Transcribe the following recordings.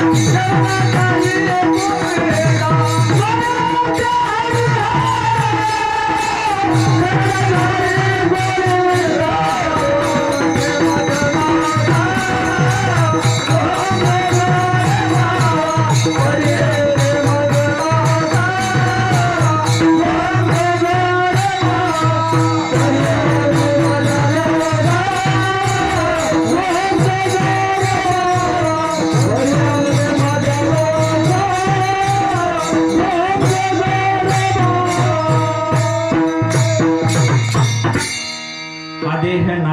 हा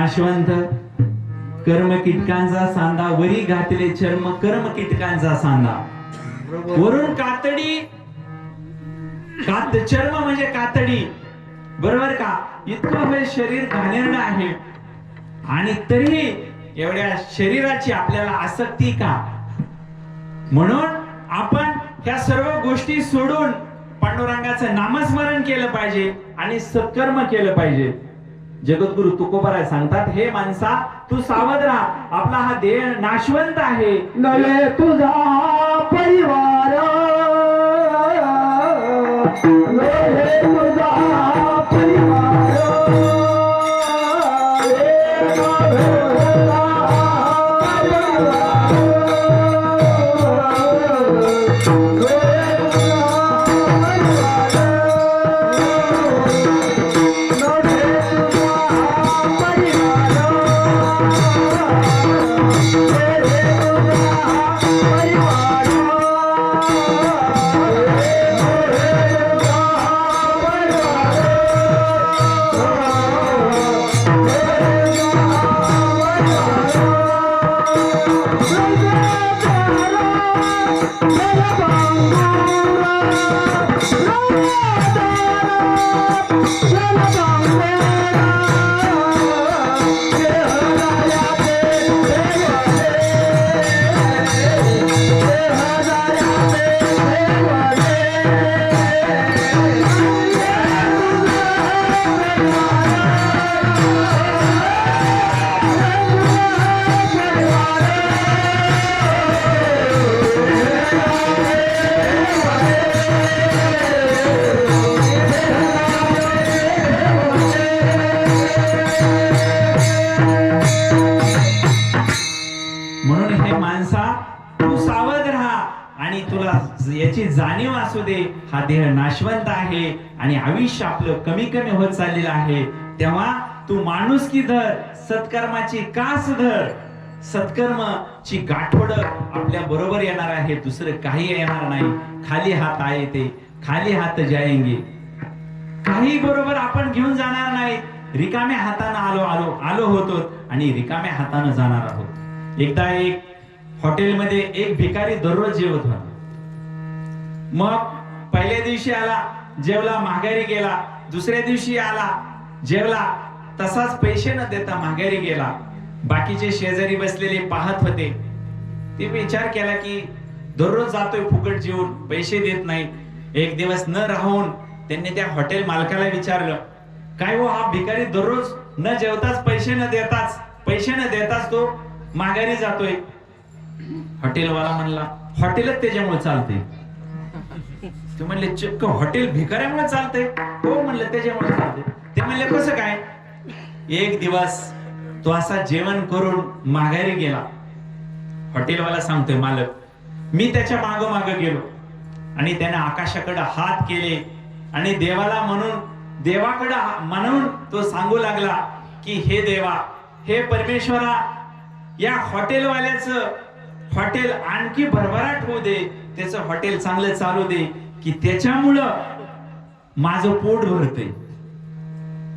नाशवंत कर्म कीटकांचा सांदा वरी घातले चर्म कर्म कीटकांचा सांदा. वरून कातडी कात चर्म म्हणजे कातडी. बरोबर का? इतकं हे शरीर घाणेरडं आहे. आणि तरी एवढ्या शरीराची आपल्याला आसक्ती का? म्हणून आपण ह्या सर्व गोष्टी सोडून पांडुरंगाचं नामस्मरण केलं पाहिजे आणि सत्कर्म केलं पाहिजे. जगद्गुरु तुकोबाराय सांगतात हे माणसा तू सावध राहा. आपला हा देह नाशवंत आहे. नले तुझा परिवार. नले तुझा परिवार. एक भेटला आणि तुला याची जाणीव असू दे हा देह नाशवंत आहे आणि आयुष्य आपलं कमी कमी होत चाललेलं आहे. तेव्हा तू माणूस की धर सत्कर्माची कास धर. सत्कर्म ची गाठोड आपल्या बरोबर येणार आहे दुसरं काही येणार नाही. खाली हात आहे ते खाली हात जायंगे. काही बरोबर आपण घेऊन जाणार नाही. रिकाम्या हातानं आलो आलो आलो होतो आणि रिकाम्या हातानं जाणार आहोत. एकदा एक हॉटेलमध्ये एक भिकारी दररोज जेवत होता. मग पहिल्या दिवशी आला जेवला माघारी गेला. दुसऱ्या दिवशी आला जेवला. तसाच पैसे न देता माघारी गेला. बाकीचे शेजारी बसलेले पाहत होते. ते विचार केला की दररोज जातोय फुकट जेवून पैसे देत नाही. एक दिवस न राहून त्यांनी त्या हॉटेल मालकाला विचारलं काय हो हा भिकारी दररोज न जेवताच पैसे न देताच पैसे न देताच तो माघारी जातोय? हॉटेलवाला म्हणला हॉटेलच त्याच्यामुळे चालते ते म्हणले चक्क हॉटेल भिकाऱ्यामुळे चालते हो म्हणलं त्याच्यामुळे चालते ते म्हणले कसं काय? एक दिवस तो असा जेवण करून माघारी गेला. हॉटेलवाला सांगतोय मालक मी त्याच्या माग माग गेलो आणि त्याने आकाशाकडे हात केले आणि देवाला म्हणून देवाकडे म्हणून तो सांगू लागला की हे देवा हे परमेश्वरा या हॉटेलवाल्याचं हॉटेल आणखी भरभराट होऊ दे. त्याचं हॉटेल चांगलं चालू दे. की त्याच्यामुळं माझं पोट भरते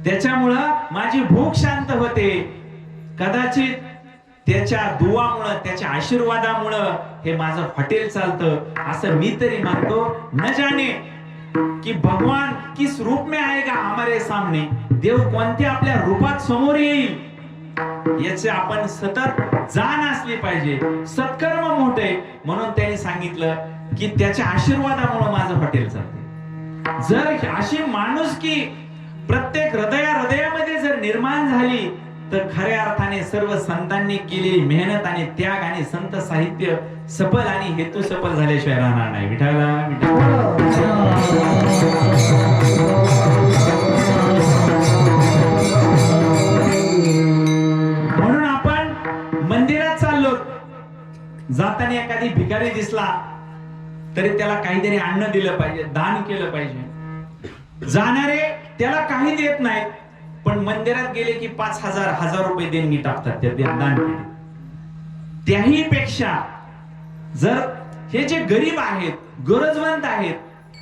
त्याच्यामुळं माझी भूक शांत होते. कदाचित त्याच्या दुवामुळं त्याच्या आशीर्वादामुळं हे माझं हॉटेल चालतं. असं मी तरी मानतो. न जाणे कि भगवान किस रूप में आएगा हमारे सामने. देव कोणत्या आपल्या रूपात समोर येईल? याचे आपण सतत जाण असली पाहिजे. सत्कर्म मोठे. म्हणून त्यांनी सांगितलं की त्याच्या आशीर्वादामुळे माझं हॉटेल चालते जर अशी माणूस की प्रत्येक हृदया हृदयामध्ये जर निर्माण झाली तर खऱ्या अर्थाने सर्व संतांनी केलेली मेहनत आणि त्याग आणि संत साहित्य सफल आणि हेतू सफल झाल्याशिवाय राहणार नाही. विठाला विठ्ठला. हो. जाताना एखादी भिकारी दिसला तरी त्याला काहीतरी अन्न दिलं पाहिजे दान केलं पाहिजे. जाणारे त्याला काही देत नाहीत पण मंदिरात गेले की पाच हजार हजार रुपये देणगी टाकतात त्या दान त्याही पेक्षा जर हे जे गरीब आहेत गरजवंत आहेत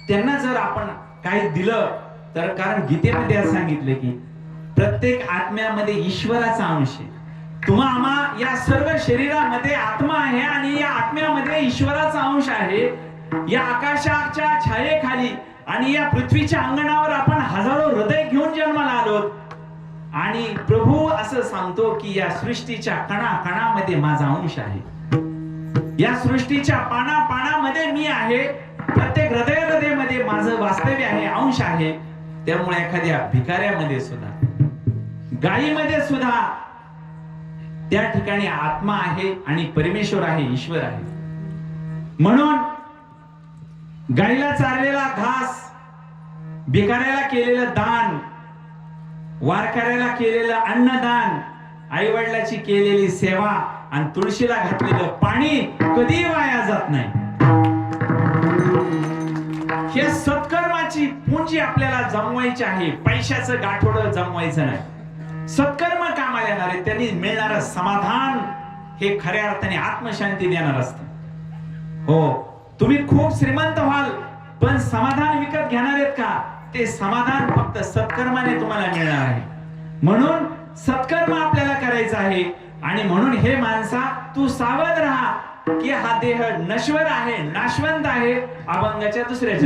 त्यांना जर आपण काही दिलं तर कारण गीतेमध्ये सांगितलं की प्रत्येक आत्म्यामध्ये ईश्वराचा अंश आहे. तुम्हा आम्हा या सर्व शरीरामध्ये आत्मा आहे आणि या आत्म्यामध्ये ईश्वराचा अंश आहे. या आकाशाच्या छायेखाली आणि या पृथ्वीच्या अंगणावर आपण हजारो हृदय घेऊन जन्माला आलो आणि प्रभू असं सांगतो की या सृष्टीच्या कणा कणामध्ये माझा अंश आहे. या सृष्टीच्या पाना पानामध्ये मी आहे. प्रत्येक हृदय हृदयमध्ये माझं वास्तव्य आहे अंश आहे. त्यामुळे एखाद्या भिकाऱ्यामध्ये सुद्धा गायीमध्ये सुद्धा त्या ठिकाणी आत्मा आहे आणि परमेश्वर आहे ईश्वर आहे. म्हणून गाईला चारलेला घास भिकाऱ्याला केलेलं दान वारकऱ्याला केलेलं अन्नदान आई वडिलाची केलेली सेवा आणि तुळशीला घातलेलं पाणी कधी वाया जात नाही. हे सत्कर्माची पुंजी आपल्याला जमवायची आहे. पैशाचं गाठोड जमवायचं नाही. सत्कर्म कामाला येणारे त्यांनी मिळणार समाधान हे खऱ्या अर्थाने आत्मशांती देणार असत. हो तुम्ही खूप श्रीमंत व्हाल पण समाधान विकत घेणार आहेत का? ते समाधान फक्त सत्कर्माने तुम्हाला मिळणार आहे. म्हणून सत्कर्म आपल्याला करायचं आहे आणि म्हणून हे माणसा तू सावध राहा की हा देह नश्वर आहे नाशवंत आहे अभंगाच्या दुसऱ्या